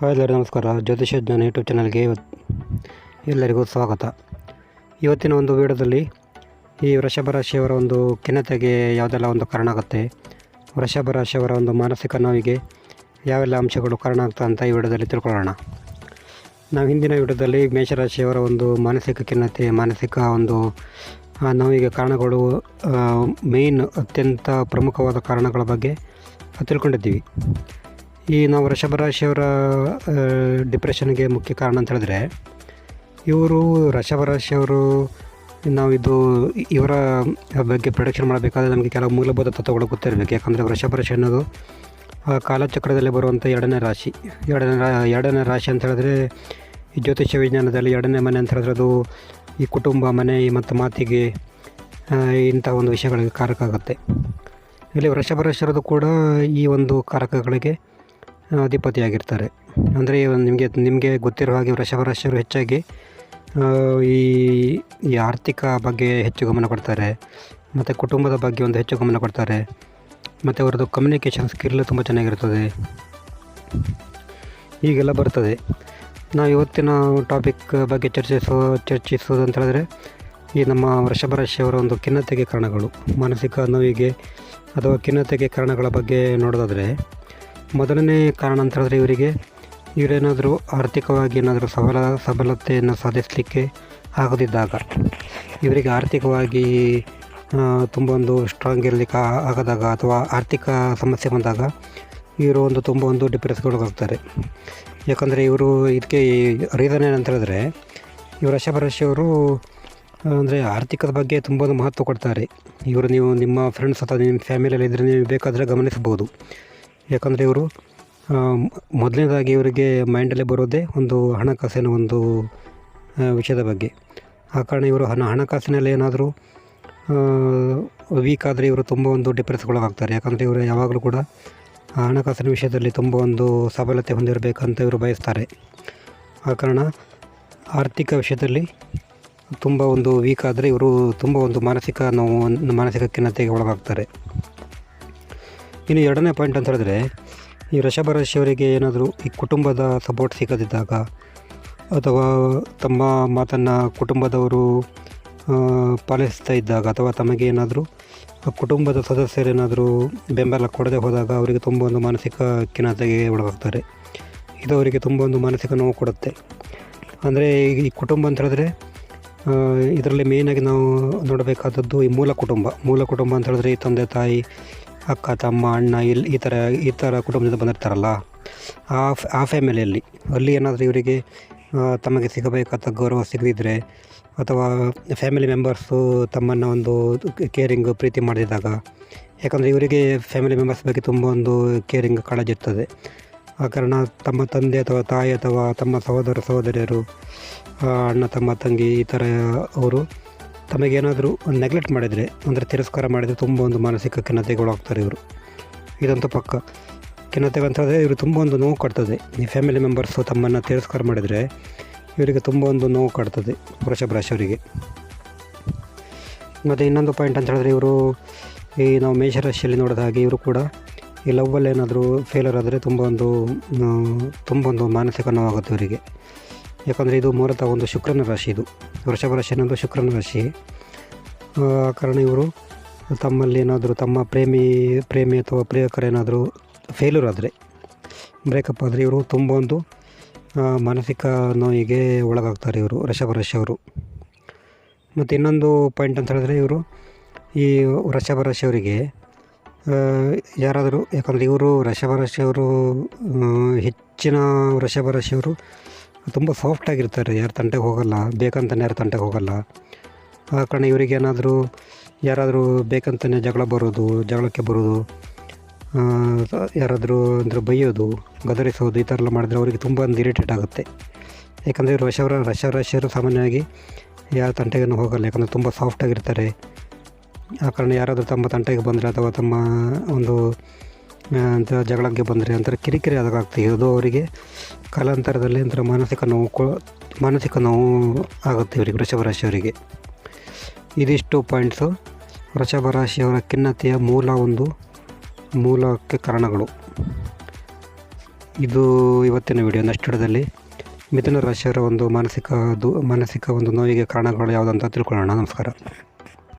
Hi ಎಲ್ಲರಿಗೂ ನಮಸ್ಕಾರ. ಜ್ಯೋತಿಷ ಜ್ಞಾನ ಯೂಟ್ಯೂಬ್ ಚಾನಲ್ಗೆ ಎಲ್ಲರಿಗೂ ಸ್ವಾಗತ. ಇವತ್ತಿನ ಒಂದು ವಿಡಿಯೋದಲ್ಲಿ ಈ ವೃಷಭ ರಾಶಿಯವರ ಒಂದು ಖಿನ್ನತೆಗೆ ಯಾವುದೆಲ್ಲ ಒಂದು ಕಾರಣ ಆಗುತ್ತೆ, ವೃಷಭ ರಾಶಿಯವರ ಒಂದು ಮಾನಸಿಕ ನೋವಿಗೆ ಯಾವೆಲ್ಲ ಅಂಶಗಳು ಕಾರಣ ಆಗ್ತಾ ಅಂತ ಈ ವಿಡಿಯೋದಲ್ಲಿ ತಿಳ್ಕೊಳ್ಳೋಣ. ನಾವು ಹಿಂದಿನ ವಿಡಿಯೋದಲ್ಲಿ ಮೇಷರಾಶಿಯವರ ಒಂದು ಮಾನಸಿಕ ಖಿನ್ನತೆ, ಮಾನಸಿಕ ಒಂದು ನೋವಿಗೆ ಕಾರಣಗಳು ಮೇಯ್ನ್ ಅತ್ಯಂತ ಪ್ರಮುಖವಾದ ಕಾರಣಗಳ ಬಗ್ಗೆ ತಿಳ್ಕೊಂಡಿದ್ದೀವಿ. ಈ ನಾವು ವೃಷಭ ರಾಶಿಯವರ ಡಿಪ್ರೆಷನ್ಗೆ ಮುಖ್ಯ ಕಾರಣ ಅಂತ ಹೇಳಿದ್ರೆ, ಇವರು ವೃಷಭ ರಾಶಿಯವರು ನಾವು ಇದು ಇವರ ಬಗ್ಗೆ ಪ್ರೊಡಕ್ಷನ್ ಮಾಡಬೇಕಾದ್ರೆ ನಮಗೆ ಕೆಲವು ಮೂಲಭೂತ ತತ್ವಗಳು ಗೊತ್ತಿರಬೇಕು. ಯಾಕಂದರೆ ವೃಷಭ ರಾಶಿ ಅನ್ನೋದು ಕಾಲಚಕ್ರದಲ್ಲಿ ಬರುವಂಥ ಎರಡನೇ ರಾಶಿ. ಎರಡನೇ ಎರಡನೇ ರಾಶಿ ಅಂತ ಹೇಳಿದ್ರೆ ಈ ಜ್ಯೋತಿಷ್ಯ ವಿಜ್ಞಾನದಲ್ಲಿ ಎರಡನೇ ಮನೆ ಅಂತ ಹೇಳಿದ್ರೆ ಅದು ಈ ಕುಟುಂಬ, ಮನೆ ಮತ್ತು ಮಾತಿಗೆ ಇಂಥ ಒಂದು ವಿಷಯಗಳಿಗೆ ಕಾರಕ ಆಗುತ್ತೆ. ಇಲ್ಲಿ ವೃಷಭ ರಾಶಿಯರದು ಕೂಡ ಈ ಒಂದು ಕಾರಕಗಳಿಗೆ ಅಧಿಪತಿಯಾಗಿರ್ತಾರೆ. ಅಂದರೆ ನಿಮಗೆ ನಿಮಗೆ ಗೊತ್ತಿರೋ ಹಾಗೆ ವೃಷಭ ರಾಶಿಯವರು ಹೆಚ್ಚಾಗಿ ಈ ಈ ಆರ್ಥಿಕ ಬಗ್ಗೆ ಹೆಚ್ಚು ಗಮನ ಕೊಡ್ತಾರೆ. ಮತ್ತು ಕುಟುಂಬದ ಬಗ್ಗೆ ಒಂದು ಹೆಚ್ಚು ಗಮನ ಕೊಡ್ತಾರೆ. ಮತ್ತು ಅವರದ್ದು ಕಮ್ಯುನಿಕೇಷನ್ ಸ್ಕಿಲ್ ತುಂಬ ಚೆನ್ನಾಗಿರ್ತದೆ. ಹೀಗೆಲ್ಲ ಬರ್ತದೆ. ನಾವು ಇವತ್ತಿನ ಟಾಪಿಕ್ ಬಗ್ಗೆ ಚರ್ಚಿಸೋ, ಚರ್ಚಿಸೋದು ಅಂತ ಹೇಳಿದ್ರೆ, ಈ ನಮ್ಮ ವೃಷಭ ರಾಶಿಯವರ ಒಂದು ಖಿನ್ನತೆಗೆ ಕಾರಣಗಳು, ಮಾನಸಿಕ ನೋವಿಗೆ ಅಥವಾ ಖಿನ್ನತೆಗೆ ಕಾರಣಗಳ ಬಗ್ಗೆ ನೋಡೋದಾದರೆ ಮೊದಲನೇ ಕಾರಣ ಅಂತ ಹೇಳಿದ್ರೆ ಇವರಿಗೆ ಇವರೇನಾದರೂ ಆರ್ಥಿಕವಾಗಿ ಏನಾದರೂ ಸಬಲ ಸಬಲತೆಯನ್ನು ಸಾಧಿಸಲಿಕ್ಕೆ ಆಗದಿದ್ದಾಗ ಇವರಿಗೆ ಆರ್ಥಿಕವಾಗಿ ತುಂಬ ಒಂದು ಸ್ಟ್ರಾಂಗ್ ಇರಲಿಕ್ಕೆ ಆಗದಾಗ ಅಥವಾ ಆರ್ಥಿಕ ಸಮಸ್ಯೆ ಬಂದಾಗ ಇವರು ಒಂದು ತುಂಬ ಒಂದು ಡಿಪ್ರೆಸ್ಗೊಳಗಾಗ್ತಾರೆ ಯಾಕಂದರೆ ಇವರು ಇದಕ್ಕೆ ರೀಸನ್ ಏನಂತ ಹೇಳಿದ್ರೆ ಇವರು ವೃಷಭ ಅಂದರೆ ಆರ್ಥಿಕದ ಬಗ್ಗೆ ತುಂಬ ಒಂದು ಮಹತ್ವ ಕೊಡ್ತಾರೆ. ಇವರು ನೀವು ನಿಮ್ಮ ಫ್ರೆಂಡ್ಸ್ ಅಥವಾ ನಿಮ್ಮ ಫ್ಯಾಮಿಲಿಯಲ್ಲಿ ಇದ್ದರೆ ನೀವು ಬೇಕಾದರೆ ಗಮನಿಸ್ಬೋದು ಯಾಕಂದರೆ ಇವರು ಮೊದಲನೇದಾಗಿ ಇವರಿಗೆ ಮೈಂಡಲ್ಲೇ ಬರೋದೇ ಒಂದು ಹಣಕಾಸಿನ ಒಂದು ವಿಷಯದ ಬಗ್ಗೆ. ಆ ಕಾರಣ ಇವರು ಹಣ, ಹಣಕಾಸಿನಲ್ಲಿ ಏನಾದರೂ ವೀಕ್ ಆದರೆ ಇವರು ತುಂಬ ಒಂದು ಡಿಪ್ರೆಸ್ಗೊಳಗಾಗ್ತಾರೆ ಯಾಕಂದರೆ ಇವರು ಯಾವಾಗಲೂ ಕೂಡ ಹಣಕಾಸಿನ ವಿಷಯದಲ್ಲಿ ತುಂಬ ಒಂದು ಸಬಲತೆ ಹೊಂದಿರಬೇಕಂತ ಇವರು ಬಯಸ್ತಾರೆ. ಆ ಕಾರಣ ಆರ್ಥಿಕ ವಿಷಯದಲ್ಲಿ ತುಂಬ ಒಂದು ವೀಕ್ ಆದರೆ ಇವರು ತುಂಬ ಒಂದು ಮಾನಸಿಕ ನೋವು, ಮಾನಸಿಕ ಖಿನ್ನತೆಗೆ ಒಳಗಾಗ್ತಾರೆ. ಇನ್ನು ಎರಡನೇ ಪಾಯಿಂಟ್ ಅಂತ ಹೇಳಿದ್ರೆ, ಈ ವೃಷಭ ರಾಶಿಯವರಿಗೆ ಏನಾದರೂ ಈ ಕುಟುಂಬದ ಸಪೋರ್ಟ್ ಸಿಗದಿದ್ದಾಗ ಅಥವಾ ತಮ್ಮ ಮಾತನ್ನು ಕುಟುಂಬದವರು ಪಾಲಿಸ್ತಾ ಇದ್ದಾಗ ಅಥವಾ ತಮಗೆ ಏನಾದರೂ ಕುಟುಂಬದ ಸದಸ್ಯರೇನಾದರೂ ಬೆಂಬಲ ಕೊಡದೆ ಹೋದಾಗ ಅವರಿಗೆ ತುಂಬ ಒಂದು ಮಾನಸಿಕ ಖಿನ್ನತೆಗೆ ಒಳಗಾಗ್ತಾರೆ. ಇದು ಅವರಿಗೆ ತುಂಬ ಒಂದು ಮಾನಸಿಕ ನೋವು ಕೊಡುತ್ತೆ. ಅಂದರೆ ಈ ಕುಟುಂಬ ಅಂತ ಹೇಳಿದ್ರೆ ಇದರಲ್ಲಿ ಮೇಯ್ನಾಗಿ ನಾವು ನೋಡಬೇಕಾದದ್ದು ಈ ಮೂಲ ಕುಟುಂಬ. ಮೂಲ ಕುಟುಂಬ ಅಂತ ಹೇಳಿದ್ರೆ ಈ ತಂದೆ, ತಾಯಿ ಅಕ್ಕ, ತಮ್ಮ, ಅಣ್ಣ ಇಲ್ಲಿ ಈ ಥರ ಈ ಥರ ಕುಟುಂಬದಿಂದ ಬಂದಿರ್ತಾರಲ್ಲ, ಆ ಆ ಫ್ಯಾಮಿಲಿಯಲ್ಲಿ ಅಲ್ಲಿ ಏನಾದರೂ ಇವರಿಗೆ ತಮಗೆ ಸಿಗಬೇಕಾದ ಗೌರವ ಸಿಗದಿದ್ದರೆ ಅಥವಾ ಫ್ಯಾಮಿಲಿ ಮೆಂಬರ್ಸು ತಮ್ಮನ್ನು ಒಂದು ಕೇರಿಂಗ್ ಪ್ರೀತಿ ಮಾಡಿದಾಗ, ಯಾಕಂದರೆ ಇವರಿಗೆ ಫ್ಯಾಮಿಲಿ ಮೆಂಬರ್ಸ್ ಬಗ್ಗೆ ತುಂಬ ಒಂದು ಕೇರಿಂಗ್ ಕಾಳಜಿ ಇರ್ತದೆ. ಆ ಕಾರಣ ತಮ್ಮ ತಂದೆ ಅಥವಾ ತಾಯಿ ಅಥವಾ ತಮ್ಮ ಸಹೋದರ, ಸಹೋದರಿಯರು ಅಣ್ಣ, ತಮ್ಮ, ತಂಗಿ ಈ ಥರ ಅವರು ತಮಗೇನಾದರೂ ಒಂದು ನೆಗ್ಲೆಕ್ಟ್ ಮಾಡಿದರೆ, ಅಂದರೆ ತಿರಸ್ಕಾರ ಮಾಡಿದರೆ ತುಂಬ ಒಂದು ಮಾನಸಿಕ ಖಿನ್ನತೆಗೆ ಒಳಗಾಗ್ತಾರೆ ಇವರು. ಇದಂತೂ ಪಕ್ಕ. ಖಿನ್ನತೆಗೆ ಅಂತ ಹೇಳಿದ್ರೆ ಇವರು ತುಂಬ ಒಂದು ನೋವು ಕಟ್ತದೆ ಈ ಫ್ಯಾಮಿಲಿ ಮೆಂಬರ್ಸು ತಮ್ಮನ್ನು ತಿರಸ್ಕಾರ ಮಾಡಿದರೆ ಇವರಿಗೆ ತುಂಬ ಒಂದು ನೋವು ಕಾಡ್ತದೆ, ವೃಷಭ ರಾಶಿಯವರಿಗೆ ಮತ್ತು ಇನ್ನೊಂದು ಪಾಯಿಂಟ್ ಅಂತ ಹೇಳಿದ್ರೆ ಇವರು ಈ ನಾವು ಮೇಷರಾಶಿಯಲ್ಲಿ ನೋಡಿದ ಹಾಗೆ ಇವರು ಕೂಡ ಈ ಲವ್ವಲ್ಲಿ ಏನಾದರೂ ಫೇಲರ್ ಆದರೆ ತುಂಬ ಒಂದು ತುಂಬ ಒಂದು ಮಾನಸಿಕ ನೋವಾಗುತ್ತೆ ಇವರಿಗೆ. ಯಾಕಂದರೆ ಇದು ಮೂಲತಃ ಒಂದು ಶುಕ್ರನ ರಾಶಿ ಇದು. ವೃಷಭ ರಾಶಿ ಅನ್ನೋದು ಶುಕ್ರನ ರಾಶಿ. ಆ, ಕಾರಣ ಇವರು ತಮ್ಮಲ್ಲಿ ಏನಾದರೂ ತಮ್ಮ ಪ್ರೇಮಿ ಪ್ರೇಮಿ ಅಥವಾ ಪ್ರಿಯಕರೇನಾದರೂ ಫೇಲ್ಯೂರ್ ಆದರೆ ಬ್ರೇಕಪ್ ಆದರೆ ಇವರು ತುಂಬ ಒಂದು ಮಾನಸಿಕ ನೋವಿಗೆ ಒಳಗಾಗ್ತಾರೆ ಇವರು, ವೃಷಭ ರಾಶಿಯವರು ಮತ್ತು ಇನ್ನೊಂದು ಪಾಯಿಂಟ್ ಅಂತ ಹೇಳಿದ್ರೆ ಇವರು ಈ ವೃಷಭ ರಾಶಿಯವರಿಗೆ ಯಾರಾದರೂ, ಯಾಕಂದರೆ ಇವರು ವೃಷಭ ರಾಶಿಯವರು ಹೆಚ್ಚಿನ ವೃಷಭ ರಾಶಿಯವರು ತುಂಬ ಸಾಫ್ಟಾಗಿರ್ತಾರೆ ಯಾರು ತಂಟೆಗೆ ಹೋಗಲ್ಲ ಬೇಕಂತಲೇ ಯಾರು ತಂಟೆಗೆ ಹೋಗಲ್ಲ. ಆ ಕಾರಣ ಇವರಿಗೇನಾದರೂ ಯಾರಾದರೂ ಬೇಕಂತಲೇ ಜಗಳ ಬರೋದು, ಜಗಳಕ್ಕೆ ಬರೋದು ಯಾರಾದರೂ ಅಂದರೆ ಬೈಯೋದು, ಗದರಿಸೋದು, ಈ ಥರ ಎಲ್ಲ ಮಾಡಿದ್ರೆ ಅವರಿಗೆ ತುಂಬ ಒಂದು ಇರಿಟೇಟ್ ಆಗುತ್ತೆ. ಯಾಕಂದರೆ ಇವರು ವಶವರ ವಶ ರಷ್ಯರು ಸಾಮಾನ್ಯವಾಗಿ ಯಾರ ತಂಟೆಗೂ ಹೋಗಲ್ಲ. ಯಾಕಂದರೆ ತುಂಬ ಸಾಫ್ಟಾಗಿರ್ತಾರೆ ಆ ಕಾರಣ ಯಾರಾದರೂ ತಮ್ಮ ತಂಟೆಗೆ ಬಂದರೆ ಅಥವಾ ತಮ್ಮ ಒಂದು ಅಂತ ಜಗಳಕ್ಕೆ ಬಂದರೆ ಒಂಥರ ಕಿರಿಕಿರಿ ಆದಾಗ್ತದೆ. ಅದು ಅವರಿಗೆ ಕಾಲಾಂತರದಲ್ಲಿ ಒಂಥರ ಮಾನಸಿಕ ನೋವು ಕೊ, ಮಾನಸಿಕ ನೋವು ಆಗುತ್ತೆ ಇವರಿಗೆ, ವೃಷಭ ರಾಶಿಯವರಿಗೆ. ಇದಿಷ್ಟು ಪಾಯಿಂಟ್ಸು ವೃಷಭ ರಾಶಿಯವರ ಖಿನ್ನತೆಯ ಮೂಲ ಒಂದು ಮೂಲಕ್ಕೆ ಕಾರಣಗಳು. ಇದು ಇವತ್ತಿನ ವಿಡಿಯೋ ನಷ್ಟದಲ್ಲಿ ಮಿಥುನ ರಾಶಿಯವರ ಒಂದು ಮಾನಸಿಕ ದು, ಮಾನಸಿಕ ಒಂದು ನೋವಿಗೆ ಕಾರಣಗಳು ಯಾವುದಂತ ತಿಳ್ಕೊಳ್ಳೋಣ. ನಮಸ್ಕಾರ.